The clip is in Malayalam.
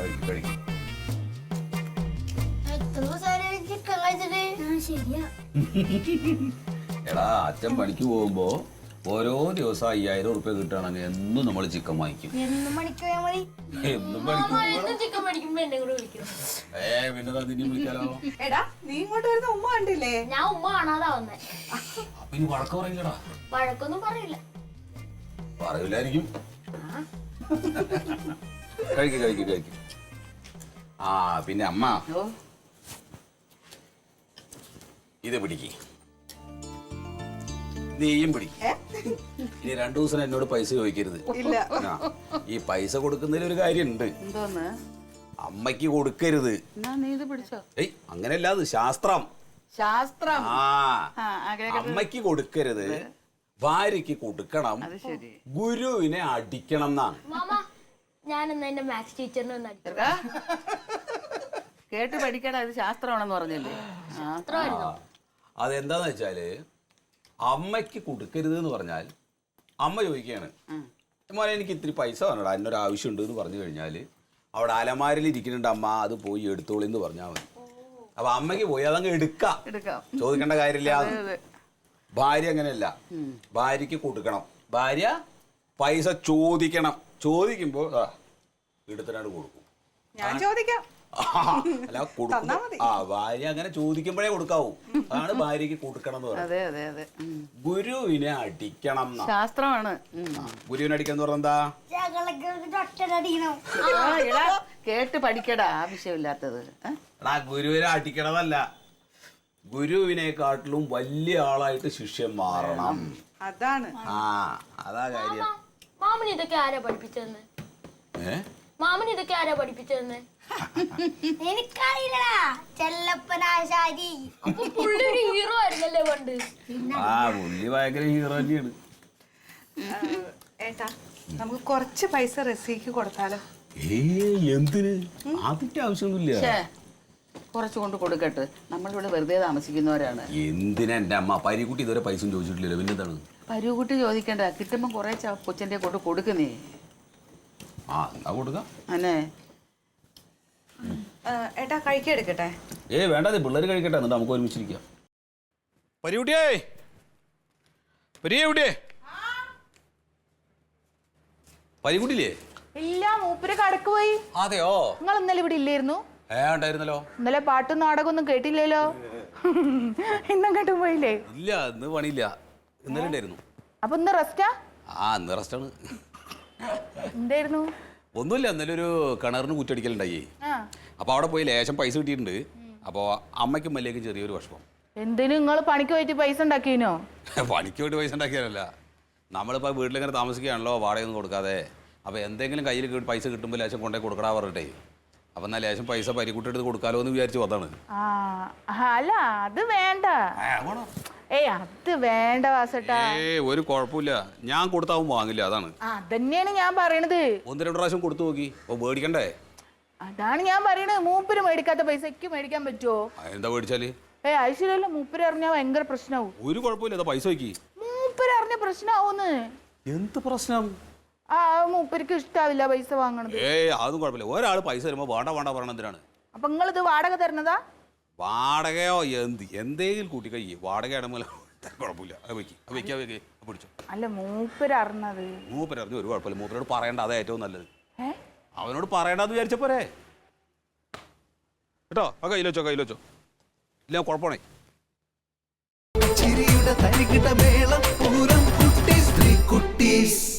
കഴിക്കും. കഴിക്കും എടാ അച്ഛൻ പണിക്ക് പോകുമ്പോ ഓരോ ദിവസം അയ്യായിരം ഉറുപ്പ്യ കിട്ടുകയാണെങ്കിൽ എന്നും നമ്മൾ ചിക്കൻ വാങ്ങിക്കും. എന്നും പണിക്ക് ഏ പിന്നെ നിന്നെ വിളിക്കാലോ? എടാ നീ ഇങ്ങോട്ട് വരുന്ന ഉമ്മ കണ്ടില്ലേ? ഞാൻ ഉമ്മ കാണാതാ വന്നേ. അപ്പൊ ഇനി വഴക്ക് പറയില്ലടാ. വഴക്കൊന്നും പറയില്ല. പറയില്ലായിരിക്കും. കഴിക്ക് കഴിക്ക് കഴിക്ക്. ആ പിന്നെ അമ്മ. ഇത് പിടിക്ക്. നീയും പിടിക്ക്? ഇനി രണ്ടു ദിവസം എന്നോട് പൈസ ചോദിക്കരുത്. ഇല്ല. ആ, ഈ പൈസ കൊടുക്കുന്നതിൽ ഒരു കാര്യമുണ്ട്. എന്തോന്ന്? അമ്മയ്ക്ക് കൊടുക്കരുത്. എന്നാ നീ ഇത് പിടിച്ചോ? ഏയ് അങ്ങനെയല്ല അത് ശാസ്ത്രം. ശാസ്ത്രം? ആ അമ്മയ്ക്ക് കൊടുക്കരുത്. ഭാര്യയ്ക്ക് കൊടുക്കണം. അത് ശരി. ഗുരുവിനെ അടിക്കണം എന്നാണ്. മാമ ഞാൻ എന്നാ എന്റെ മാത്സ് ടീച്ചറിനെ ഒന്ന് അടിച്ചു? ചെറുക്കാ, കേട്ട് പഠിക്കടാ അത് ശാസ്ത്രമാണെന്ന് പറഞ്ഞില്ലേ? ആ. അതെന്താന്ന് വെച്ചാൽ അമ്മയ്ക്ക് കൊടുക്കരുത് എന്ന് പറഞ്ഞാൽ അമ്മ ചോദിക്കുകയാണ് മോനെ എനിക്ക് ഇത്തിരി പൈസ വേണടാ എന്നൊരു ആവശ്യമുണ്ട് എന്ന് പറഞ്ഞു കഴിഞ്ഞാൽ അവിടെ അലമാരിൽ ഇരിക്കുന്നുണ്ട് അമ്മ അത് പോയി എടുത്തോളി എന്ന് പറഞ്ഞാൽ മതി. അപ്പൊ അമ്മയ്ക്ക് പോയി അതങ്ങ് എടുക്കാം. എടുക്കാം. ചോദിക്കേണ്ട കാര്യമില്ല. അതെ ഭാര്യ അങ്ങനെയല്ല. ഭാര്യക്ക് കൊടുക്കണം. ഭാര്യ പൈസ ചോദിക്കണം. ചോദിക്കുമ്പോൾ ആ എടുത്തിനാണ് കൊടുക്കും. ഞാൻ ചോദിക്കാം. അല്ല കൊടുക്കും ആ ഭാര്യ അങ്ങനെ ചോദിക്കുമ്പോഴേ കൊടുക്കാവൂ. അതാണ് ഭാര്യക്ക് കൊടുക്കണം എന്ന് പറയുന്നത്. അതെ അതെ അതെ. ഉം. ഗുരുവിനെ അടിക്കണം എന്നാ. ശാസ്ത്രമാണ്. ഉം. ആ, ഗുരുവിനെ അടിക്കണം എന്ന് പറഞ്ഞാ ആ, എടാ, കേട്ട് പഠിക്കടാ ആവശ്യമില്ലാത്തത്. ഏ? എടാ ഗുരുവിനെ അടിക്കണതല്ല. ഗുരുവിനെക്കാട്ടിലും വലിയ ആളായിട്ട് ശിഷ്യൻ മാറണം. അതാണ്. ആ അതാ കാര്യം. മാമന് ഇതൊക്കെ ആരാ പഠിപ്പിച്ചതെന്ന്? ഏ? മാമന് ഇതൊക്കെ ആരാ പഠിപ്പിച്ചതെന്ന്? എനിക്കറിയില്ലടാ. ചെല്ലപ്പനാശാരി അപ്പൊ പുള്ളി ഒരു ഹീറോ ആയിരുന്നല്ലേ പണ്ട്? ആ പുള്ളി ഭയങ്കര ഹീറോ തന്നെയാണ്. ഏട്ടാ നമുക്ക് കുറച്ച് പൈസ റസീക്ക് കൊടുത്താലോ? ഏ എന്തിന്? അതിന്റെ ആവശ്യമൊന്നുമില്ല. കുറച്ച് കൊണ്ട് കൊടുക്കട്ടെ. നമ്മളിവിടെ വെറുതെ താമസിക്കുന്നവരാണ്. എന്തിനാ എന്റെ അമ്മ? പരിക്കുട്ടി ഇതുവരെ പൈസ ചോദിച്ചിട്ടില്ലല്ലോ. പിന്നെന്താണ്? പരുകുട്ടി ചോദിക്കണ്ട. കിട്ടുമ്പോൾ കുറേ കൊച്ചന്റെ കൊച്ചിന്റെ കൊണ്ട് കൊടുക്കുന്നേ. ആ എന്നാ കൊടുക്കാം? അന്നെ ഏഹ്, ഏട്ടാ കഴിക്കെടുക്കട്ടെ ഏ വേണ്ടത് പിള്ളേർ കഴിക്കട്ടെ എന്നിട്ട് നമുക്ക് ഒരുമിച്ചിരിക്കാം. പരികുട്ടിയേ പരിക്കുട്ടില്ലേ ഇല്ല മൂപ്പര് കടക്ക് പോയി അതെയോ? നിങ്ങൾ ഇന്നലെ ഇവിടെ ഇല്ലായിരുന്നു? ഏ ഉണ്ടായിരുന്നല്ലോ. ഇന്നലെ പാട്ടും നാടകമൊന്നും കേട്ടില്ലല്ലോ. ഇന്നങ്ങോട്ടും പോയില്ലേ? ഇല്ല ഇന്ന് പണിയില്ല. ഇന്നലെ ഉണ്ടായിരുന്നു. അപ്പൊ ഇന്ന് റെസ്റ്റാ ആ? ഇന്ന് റെസ്റ്റാണ് എന്തായിരുന്നു? ഒന്നുമില്ല എന്നാലും ഒരു കിണറിന് കുറ്റടിക്കലുണ്ടായി അപ്പൊ അവിടെ പോയി ലേശം പൈസ കിട്ടിയിട്ടുണ്ട്. അപ്പോൾ അമ്മയ്ക്കും മല്ലേക്കും ചെറിയൊരു വിഷമം. എന്തിനു നിങ്ങൾ പണിക്ക് പോയിട്ട് പൈസ ഉണ്ടാക്കിനോ? പണിക്ക് പോയിട്ട് പൈസ ഉണ്ടാക്കിയാലല്ല. നമ്മളിപ്പോ വീട്ടിലിങ്ങനെ താമസിക്കുകയാണല്ലോ വാടകയൊന്നും കൊടുക്കാതെ. അപ്പൊ എന്തെങ്കിലും കയ്യിൽ പൈസ കിട്ടുമ്പോൾ ലേശം കൊണ്ടേ കൊടുക്കടാ പറഞ്ഞിട്ടേ. അപ്പൊ എന്നാ ലേശം പൈസ പരിക്കുട്ടെടുത്ത് കൊടുക്കാലോ എന്ന് വിചാരിച്ചു അതാണ്. അല്ല അത് വേണ്ട. ഏയ് അത് വേണ്ട വാസട്ടാ. ഏ ഒരു കുഴപ്പമില്ല. ഞാൻ കൊടുത്താവും വാങ്ങില്ല അതാണ്. ആ അതന്നെയാണ് ഞാൻ പറയണത്. ഒന്ന് രണ്ട് പ്രാവശ്യം കൊടുത്തു നോക്കി. അപ്പോൾ മേടിക്കണ്ടേ? അതാണ് ഞാൻ പറയണത്. മൂപ്പര് മേടിക്കാത്ത പൈസ എനിക്ക് മേടിക്കാൻ പറ്റുമോ ആ, എന്താ മേടിച്ചാൽ ഏ ഐശ്വര്യല്ല മൂപ്പര് അറിഞ്ഞാൽ ഭയങ്കര പ്രശ്നമാവും ഒരു കുഴപ്പമില്ല അതാ പൈസ വയ്ക്കി മൂപ്പര് അറിഞ്ഞ പ്രശ്നമാവൂന്ന് എന്ത് പ്രശ്നം? ആ മൂപ്പർക്ക് ഇഷ്ടാവില്ല പൈസ വാങ്ങണത്. ഏയ് അതും കുഴപ്പമില്ല. ഒരാൾ പൈസ തരുമ്പോൾ വേണ്ട വേണ്ട പറയണ എന്തിനാണ്? അപ്പൊ ഇത് വാടക തരണതാ? വാടകയോ എന്ത് എന്തെങ്കിലും കൂട്ടിക്കൈ വാടക ഇടമല ഒരു കുഴപ്പമില്ല. മൂപ്പരോട് പറയണ്ട അതേ ഏറ്റവും നല്ലത്. അവനോട് പറയേണ്ടെന്ന് വിചാരിച്ച പോരെ. കേട്ടോ? ആ കയ്യിലോച്ചോ കയ്യിലോച്ചോ ഇല്ല കുഴപ്പമാണേ. ചിരിയുടെ തരികിട്ട പൂരം കുട്ടി സ്ത്രീ കുട്ടീസ്.